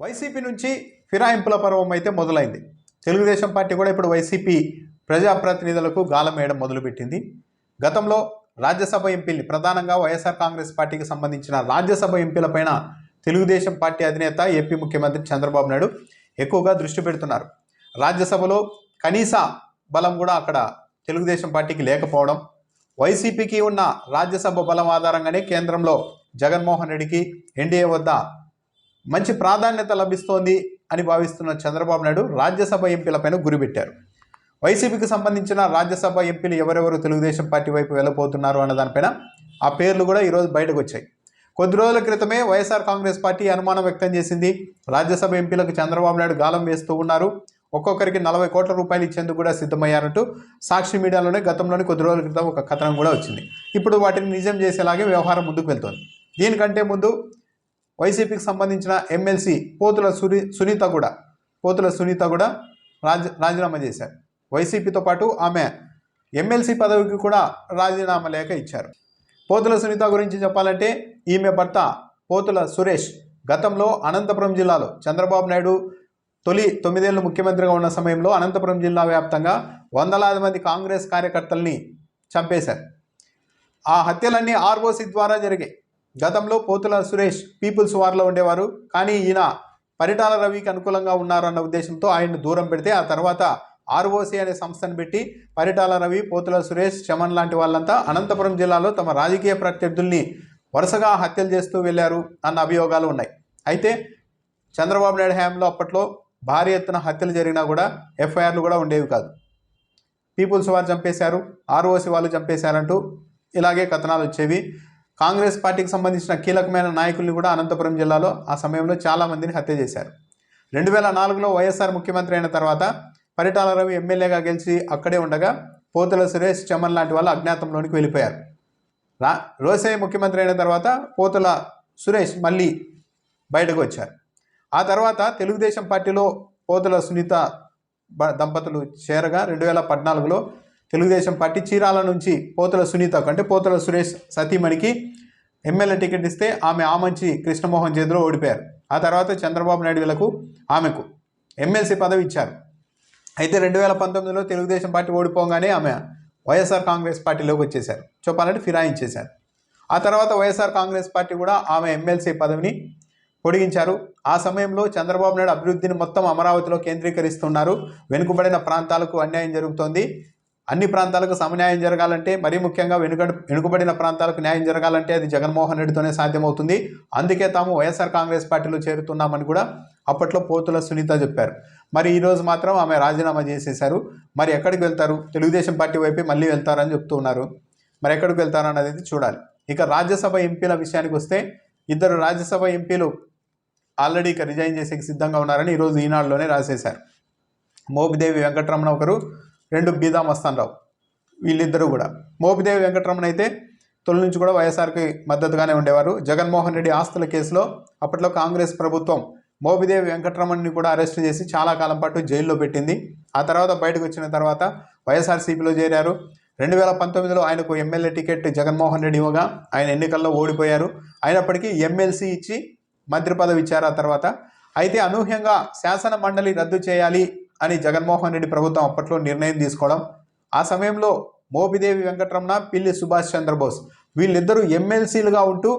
YCP నుంచి ఫిరాయింపుల పర్వం అయితే మొదలైంది. తెలుగుదేశం పార్టీ కూడా ఇప్పుడు వైసీపీ ప్రజాప్రతినిధులకు గాలం వేయడం మొదలుపెట్టింది. గతంలో రాజ్యసభ ఎంపీలు ప్రధానంగా వైఎస్ఆర్ కాంగ్రెస్ పార్టీకి సంబంధించిన రాజ్యసభ ఎంపీలపైన తెలుగుదేశం పార్టీ అధినేత ఏపీ ముఖ్యమంత్రి చంద్రబాబు నాయుడు ఎక్కువగా దృష్టి పెడుతున్నారు. రాజ్యసభలో కనీస బలం కూడా అక్కడ తెలుగుదేశం పార్టీకి లేకపోవడం వైసీపీకి ఉన్న రాజ్యసభ బలం ఆధారంగానే కేంద్రంలో జగన్మోహన్ రెడ్డికి ఎన్డీఏ వద్ద మంచి ప్రాధాన్యత లభిస్తోంది అని భావిస్తున్న చంద్రబాబు నాయుడు రాజ్యసభ ఎంపీలపైన గురిపెట్టారు. వైసీపీకి సంబంధించిన రాజ్యసభ ఎంపీలు ఎవరెవరు తెలుగుదేశం పార్టీ వైపు వెళ్ళబోతున్నారు అన్న దానిపైన ఆ పేర్లు కూడా ఈరోజు బయటకు వచ్చాయి. కొద్ది రోజుల క్రితమే వైఎస్ఆర్ కాంగ్రెస్ పార్టీ అనుమానం వ్యక్తం చేసింది. రాజ్యసభ ఎంపీలకు చంద్రబాబు నాయుడు గాలం వేస్తూ ఉన్నారు. ఒక్కొక్కరికి నలభై కోట్ల రూపాయలు ఇచ్చేందుకు కూడా సిద్ధమయ్యారంటూ సాక్షి మీడియాలోనే గతంలోనే కొద్ది రోజుల క్రితం ఒక కథనం కూడా వచ్చింది. ఇప్పుడు వాటిని నిజం చేసేలాగే వ్యవహారం ముందుకు వెళ్తోంది. దీనికంటే ముందు వైసీపీకి సంబంధించిన ఎమ్మెల్సీ పోతుల సుని సునీత కూడా పోతుల సునీత కూడా రాజ రాజీనామా చేశారు. వైసీపీతో పాటు ఆమె ఎమ్మెల్సీ పదవికి కూడా రాజీనామా లేఖ ఇచ్చారు. పోతుల సునీత గురించి చెప్పాలంటే ఈమె భర్త పోతుల సురేష్ గతంలో అనంతపురం జిల్లాలో చంద్రబాబు నాయుడు తొలి తొమ్మిదేళ్ళు ముఖ్యమంత్రిగా ఉన్న సమయంలో అనంతపురం జిల్లా వ్యాప్తంగా వందలాది మంది కాంగ్రెస్ కార్యకర్తల్ని చంపేశారు. ఆ హత్యలన్నీ ఆర్ఓసి ద్వారా జరిగాయి. గతంలో పోతుల సురేష్ పీపుల్స్ వార్లో ఉండేవారు. కానీ ఈయన పరిటాల రవికి అనుకూలంగా ఉన్నారన్న ఉద్దేశంతో ఆయన్ని దూరం పెడితే ఆ తర్వాత ఆర్ఓసి అనే సంస్థను పెట్టి పరిటాల రవి పోతుల సురేష్ చమన్ లాంటి వాళ్ళంతా అనంతపురం జిల్లాలో తమ రాజకీయ ప్రత్యర్థుల్ని వరుసగా హత్యలు చేస్తూ వెళ్ళారు అన్న అభియోగాలు ఉన్నాయి. అయితే చంద్రబాబు నాయుడు హయాంలో అప్పట్లో భారీ ఎత్తున హత్యలు జరిగినా కూడా ఎఫ్ఐఆర్లు కూడా ఉండేవి కాదు. పీపుల్స్ వారు చంపేశారు ఆర్ఓసి వాళ్ళు చంపేశారంటూ ఇలాగే కథనాలు వచ్చేవి. కాంగ్రెస్ పార్టీకి సంబంధించిన కీలకమైన నాయకుల్ని కూడా అనంతపురం జిల్లాలో ఆ సమయంలో చాలామందిని హత్య చేశారు. రెండు వేల నాలుగులో వైఎస్ఆర్ ముఖ్యమంత్రి అయిన తర్వాత పరిటాల రవి ఎమ్మెల్యేగా గెలిచి అక్కడే ఉండగా పోతుల సురేష్ చమన్ లాంటి వాళ్ళు అజ్ఞాతంలోనికి వెళ్ళిపోయారు. రా రోసయ్య ముఖ్యమంత్రి అయిన తర్వాత పోతుల సురేష్ మళ్ళీ బయటకు వచ్చారు. ఆ తర్వాత తెలుగుదేశం పార్టీలో పోతుల సునీత దంపతులు చేరగా రెండు వేల పద్నాలుగులో తెలుగుదేశం పార్టీ చీరాల నుంచి పోతుల సునీతకు అంటే పోతుల సురేష్ సతీమణికి ఎమ్మెల్యే టికెట్ ఇస్తే ఆమె ఆమంచి కృష్ణమోహన్ చేతిలో ఓడిపోయారు. ఆ తర్వాత చంద్రబాబు నాయుడు వీళ్ళకు ఆమెకు ఎమ్మెల్సీ పదవి ఇచ్చారు. అయితే రెండు వేల పంతొమ్మిదిలో తెలుగుదేశం పార్టీ ఓడిపోగానే ఆమె వైఎస్ఆర్ కాంగ్రెస్ పార్టీలోకి వచ్చేశారు. చెప్పాలంటే ఫిరాయించేశారు. ఆ తర్వాత వైఎస్ఆర్ కాంగ్రెస్ పార్టీ కూడా ఆమె ఎమ్మెల్సీ పదవిని పొడిగించారు. ఆ సమయంలో చంద్రబాబు నాయుడు అభివృద్ధిని మొత్తం అమరావతిలో కేంద్రీకరిస్తున్నారు. వెనుకబడిన ప్రాంతాలకు అన్యాయం జరుగుతోంది. అన్ని ప్రాంతాలకు సమన్యాయం జరగాలంటే మరీ ముఖ్యంగా వెనుక వెనుకబడిన ప్రాంతాలకు న్యాయం జరగాలంటే అది జగన్మోహన్ రెడ్డితోనే సాధ్యమవుతుంది. అందుకే తాము వైఎస్ఆర్ కాంగ్రెస్ పార్టీలో చేరుతున్నామని కూడా అప్పట్లో పోతుల సునీత చెప్పారు. మరి ఈరోజు మాత్రం ఆమె రాజీనామా చేసేశారు. మరి ఎక్కడికి వెళ్తారు? తెలుగుదేశం పార్టీ వైపే మళ్ళీ వెళ్తారని చెప్తూ ఉన్నారు. మరి ఎక్కడికి వెళ్తారన్నది చూడాలి. ఇక రాజ్యసభ ఎంపీల విషయానికి వస్తే ఇద్దరు రాజ్యసభ ఎంపీలు ఆల్రెడీ ఇక రిజైన్ చేసేకి సిద్ధంగా ఉన్నారని ఈరోజు ఈనాడులోనే రాసేశారు. మోపిదేవి వెంకటరమణ ఒకరు రెండు బీదా మస్తాన్రావు వీళ్ళిద్దరూ కూడా. మోపిదేవి వెంకటరమణ అయితే తొలి నుంచి కూడా వైఎస్ఆర్కి మద్దతుగానే ఉండేవారు. జగన్మోహన్ రెడ్డి ఆస్తుల కేసులో అప్పట్లో కాంగ్రెస్ ప్రభుత్వం మోపిదేవి వెంకటరమణని కూడా అరెస్ట్ చేసి చాలా కాలం పాటు జైల్లో పెట్టింది. ఆ తర్వాత బయటకు వచ్చిన తర్వాత వైఎస్ఆర్సీపీలో చేరారు. రెండు వేల పంతొమ్మిదిలో ఆయనకు ఎమ్మెల్యే టికెట్ జగన్మోహన్ రెడ్డి ఇవ్వగా ఆయన ఎన్నికల్లో ఓడిపోయారు. అయినప్పటికీ ఎమ్మెల్సీ ఇచ్చి మంత్రి పదవి ఇచ్చారు ఆ తర్వాత. అయితే అనూహ్యంగా శాసన మండలి రద్దు చేయాలి అని జగన్మోహన్ రెడ్డి ప్రభుత్వం అప్పట్లో నిర్ణయం తీసుకోవడం ఆ సమయంలో మోపిదేవి వెంకటరమణ పిల్లి సుభాష్ చంద్రబోస్ వీళ్ళిద్దరూ ఎమ్మెల్సీలుగా ఉంటూ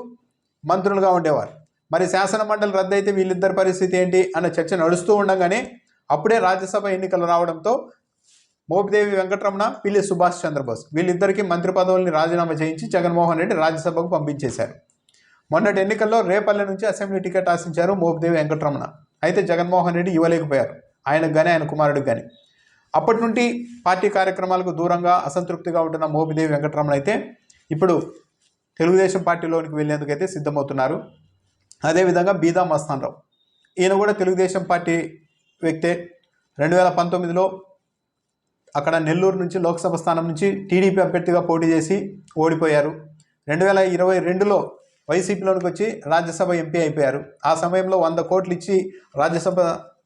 మంత్రులుగా ఉండేవారు. మరి శాసన మండలి రద్దయితే వీళ్ళిద్దరి పరిస్థితి ఏంటి అన్న చర్చ నడుస్తూ ఉండగానే అప్పుడే రాజ్యసభ ఎన్నికలు రావడంతో మోపిదేవి వెంకటరమణ పిల్లి సుభాష్ చంద్రబోస్ వీళ్ళిద్దరికీ మంత్రి పదవుల్ని రాజీనామా చేయించి జగన్మోహన్ రెడ్డి రాజ్యసభకు పంపించేశారు. మొన్నటి ఎన్నికల్లో రేపల్లె నుంచి అసెంబ్లీ టికెట్ ఆశించారు మోపిదేవి వెంకటరమణ. అయితే జగన్మోహన్ రెడ్డి ఇవ్వలేకపోయారు. ఆయనకు కానీ ఆయన కుమారుడికి కానీ అప్పటి నుండి పార్టీ కార్యక్రమాలకు దూరంగా అసంతృప్తిగా ఉంటున్న మోపిదేవి వెంకటరమణ అయితే ఇప్పుడు తెలుగుదేశం పార్టీలోనికి వెళ్ళేందుకు అయితే సిద్ధమవుతున్నారు అదేవిధంగా బీదా మస్తాన్రావు ఈయన కూడా తెలుగుదేశం పార్టీ వ్యక్తే. రెండు వేల పంతొమ్మిదిలో అక్కడ నెల్లూరు నుంచి లోక్సభ స్థానం నుంచి టీడీపీ అభ్యర్థిగా పోటీ చేసి ఓడిపోయారు. రెండు వేల ఇరవై రెండులో వైసీపీలోనికి వచ్చి రాజ్యసభ ఎంపీ అయిపోయారు. ఆ సమయంలో వంద కోట్లు ఇచ్చి రాజ్యసభ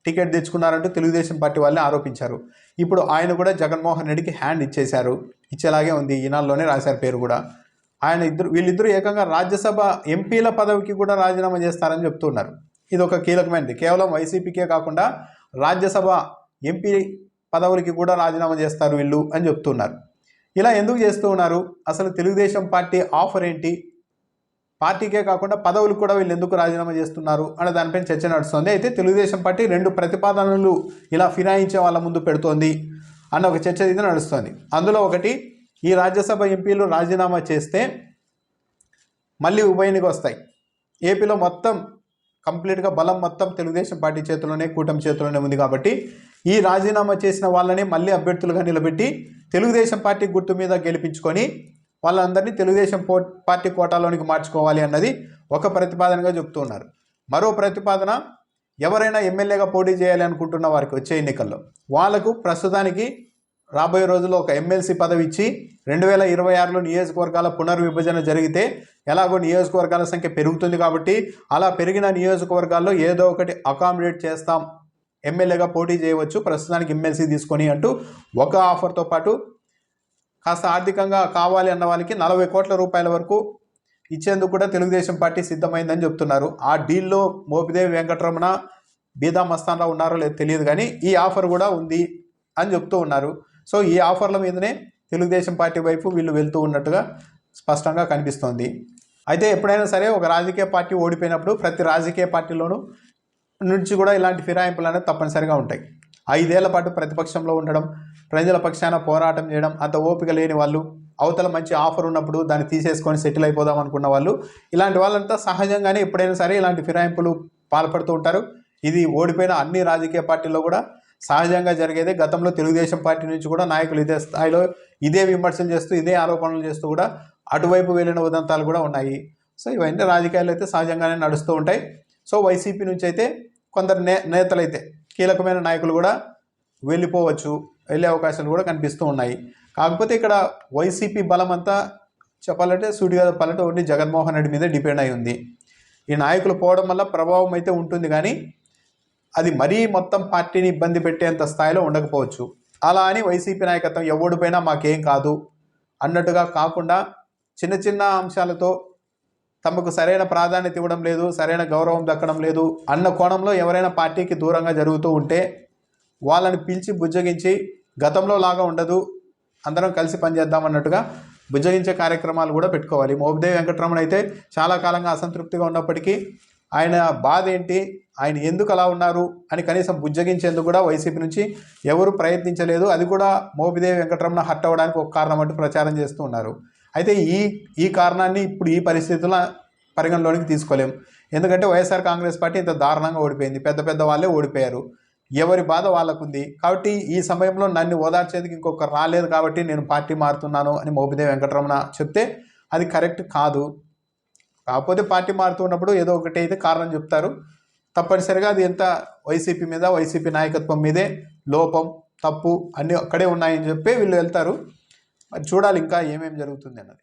టికెట్ తెచ్చుకున్నారంటూ తెలుగుదేశం పార్టీ వాళ్ళని ఆరోపించారు. ఇప్పుడు ఆయన కూడా జగన్మోహన్ రెడ్డికి హ్యాండ్ ఇచ్చేశారు. ఇచ్చేలాగే ఉంది. ఈనాల్లోనే రాశారు పేరు కూడా. ఆయన ఇద్దరు వీళ్ళిద్దరూ ఏకంగా రాజ్యసభ ఎంపీల పదవికి కూడా రాజీనామా చేస్తారని చెప్తున్నారు. ఇది ఒక కీలకమైనది. కేవలం వైసీపీకే కాకుండా రాజ్యసభ ఎంపీ పదవులకి కూడా రాజీనామా చేస్తారు వీళ్ళు అని చెప్తున్నారు. ఇలా ఎందుకు చేస్తూ ఉన్నారు? అసలు తెలుగుదేశం పార్టీ ఆఫర్ ఏంటి? పార్టీకే కాకుండా పదవులకు కూడా వీళ్ళు ఎందుకు రాజీనామా చేస్తున్నారు అనే దానిపైన చర్చ నడుస్తుంది. అయితే తెలుగుదేశం పార్టీ రెండు ప్రతిపాదనలు ఇలా ఫిరాయించే వాళ్ళ ముందు పెడుతోంది అన్న ఒక చర్చ అయితే నడుస్తుంది. అందులో ఒకటి ఈ రాజ్యసభ ఎంపీలు రాజీనామా చేస్తే మళ్ళీ ఉప ఎన్నిక వస్తాయి. ఏపీలో మొత్తం కంప్లీట్గా బలం మొత్తం తెలుగుదేశం పార్టీ చేతిలోనే కూటమి చేతిలోనే ఉంది కాబట్టి ఈ రాజీనామా చేసిన వాళ్ళని మళ్ళీ అభ్యర్థులుగా నిలబెట్టి తెలుగుదేశం పార్టీ గుర్తు మీద గెలిపించుకొని వాళ్ళందరినీ తెలుగుదేశం పో పార్టీ కోటాలోనికి మార్చుకోవాలి అన్నది ఒక ప్రతిపాదనగా చెప్తున్నారు. మరో ప్రతిపాదన ఎవరైనా ఎమ్మెల్యేగా పోటీ చేయాలి అనుకుంటున్న వారికి వచ్చే ఎన్నికల్లో వాళ్ళకు ప్రస్తుతానికి రాబోయే రోజుల్లో ఒక ఎమ్మెల్సీ పదవి ఇచ్చి రెండు వేల ఇరవై ఆరులో నియోజకవర్గాల పునర్విభజన జరిగితే ఎలాగో నియోజకవర్గాల సంఖ్య పెరుగుతుంది కాబట్టి అలా పెరిగిన నియోజకవర్గాల్లో ఏదో ఒకటి అకామిడేట్ చేస్తాం. ఎమ్మెల్యేగా పోటీ చేయవచ్చు ప్రస్తుతానికి ఎమ్మెల్సీ తీసుకొని అంటూ ఒక ఆఫర్తో పాటు కాస్త ఆర్థికంగా కావాలి అన్న వాళ్ళకి నలభై కోట్ల రూపాయల వరకు ఇచ్చేందుకు కూడా తెలుగుదేశం పార్టీ సిద్ధమైందని చెప్తున్నారు. ఆ డీల్లో మోపిదేవి వెంకటరమణ బీదా మస్తాన్రావు ఉన్నారో లేదో తెలియదు కానీ ఈ ఆఫర్ కూడా ఉంది అని చెప్తూ ఉన్నారు. సో ఈ ఆఫర్ల మీదనే తెలుగుదేశం పార్టీ వైపు వీళ్ళు వెళ్తూ ఉన్నట్టుగా స్పష్టంగా కనిపిస్తోంది. అయితే ఎప్పుడైనా సరే ఒక రాజకీయ పార్టీ ఓడిపోయినప్పుడు ప్రతి రాజకీయ పార్టీలోనూ నుంచి కూడా ఇలాంటి ఫిరాయింపులు అనేవి తప్పనిసరిగా ఉంటాయి. ఐదేళ్ళ పాటు ప్రతిపక్షంలో ఉండడం ప్రజల పక్షాన పోరాటం చేయడం అంత ఓపిక లేని వాళ్ళు అవతల మంచి ఆఫర్ ఉన్నప్పుడు దాన్ని తీసేసుకొని సెటిల్ అయిపోదాం అనుకున్న వాళ్ళు ఇలాంటి వాళ్ళంతా సహజంగానే ఎప్పుడైనా సరే ఇలాంటి ఫిరాయింపులు పాల్పడుతూ ఉంటారు. ఇది ఓడిపోయిన అన్ని రాజకీయ పార్టీల్లో కూడా సహజంగా జరిగేదే. గతంలో తెలుగుదేశం పార్టీ నుంచి కూడా నాయకులు ఇదే స్థాయిలో ఇదే విమర్శలు చేస్తూ ఇదే ఆరోపణలు చేస్తూ కూడా అటువైపు వెళ్ళిన ఉదంతాలు కూడా ఉన్నాయి. సో ఇవన్నీ రాజకీయాలు అయితే సహజంగానే నడుస్తూ ఉంటాయి. సో వైసీపీ నుంచి అయితే కొందరు నే నేతలు అయితే కీలకమైన నాయకులు కూడా వెళ్ళిపోవచ్చు. వెళ్ళే అవకాశాలు కూడా కనిపిస్తూ ఉన్నాయి. కాకపోతే ఇక్కడ వైసీపీ బలం అంతా చెప్పాలంటే సూటిగా చెప్పాలంటే ఓన్లీ జగన్మోహన్ రెడ్డి మీదే డిపెండ్ అయి ఉంది. ఈ నాయకులు పోవడం వల్ల ప్రభావం అయితే ఉంటుంది కానీ అది మరీ మొత్తం పార్టీని ఇబ్బంది పెట్టేంత స్థాయిలో ఉండకపోవచ్చు. అలా అని వైసీపీ నాయకత్వం ఎవడిపోయినా మాకేం కాదు అన్నట్టుగా కాకుండా చిన్న చిన్న అంశాలతో తమకు సరైన ప్రాధాన్యత ఇవ్వడం లేదు సరైన గౌరవం దక్కడం లేదు అన్న కోణంలో ఎవరైనా పార్టీకి దూరంగా జరుగుతూ ఉంటే వాళ్ళని పిలిచి బుజ్జగించి గతంలో లాగా ఉండదు. అందరం కలిసి పనిచేద్దాం అన్నట్టుగా బుజ్జగించే కార్యక్రమాలు కూడా పెట్టుకోవాలి. మోపిదేవి వెంకటరమణ అయితే చాలా కాలంగా అసంతృప్తిగా ఉన్నప్పటికీ ఆయన బాధ ఏంటి? ఆయన ఎందుకు అలా ఉన్నారు? అని కనీసం బుజ్జగించేందుకు కూడా వైసీపీ నుంచి ఎవరు ప్రయత్నించలేదు. అది కూడా మోపిదేవి వెంకటరమణ హట్ అవ్వడానికి ఒక కారణం అంటూ ప్రచారం చేస్తూ ఉన్నారు. అయితే ఈ ఈ కారణాన్ని ఇప్పుడు ఈ పరిస్థితుల్లో పరిగణలోనికి తీసుకోలేం. ఎందుకంటే వైఎస్ఆర్ కాంగ్రెస్ పార్టీ ఇంత దారుణంగా ఓడిపోయింది. పెద్ద పెద్ద వాళ్ళే ఓడిపోయారు. ఎవరి బాధ వాళ్ళకుంది. కాబట్టి ఈ సమయంలో నన్ను ఓదార్చేందుకు ఇంకొకరు రాలేదు కాబట్టి నేను పార్టీ మారుతున్నాను అని మోపిదేవి వెంకటరమణ చెప్తే అది కరెక్ట్ కాదు. కాకపోతే పార్టీ మారుతున్నప్పుడు ఏదో ఒకటి అయితే కారణం చెప్తారు. తప్పనిసరిగా అది ఎంత వైసీపీ మీద వైసీపీ నాయకత్వం మీదే లోపం తప్పు అన్నీ అక్కడే ఉన్నాయని చెప్పి వీళ్ళు వెళ్తారు. మరి చూడాలి ఇంకా ఏమేమి జరుగుతుంది అన్నది.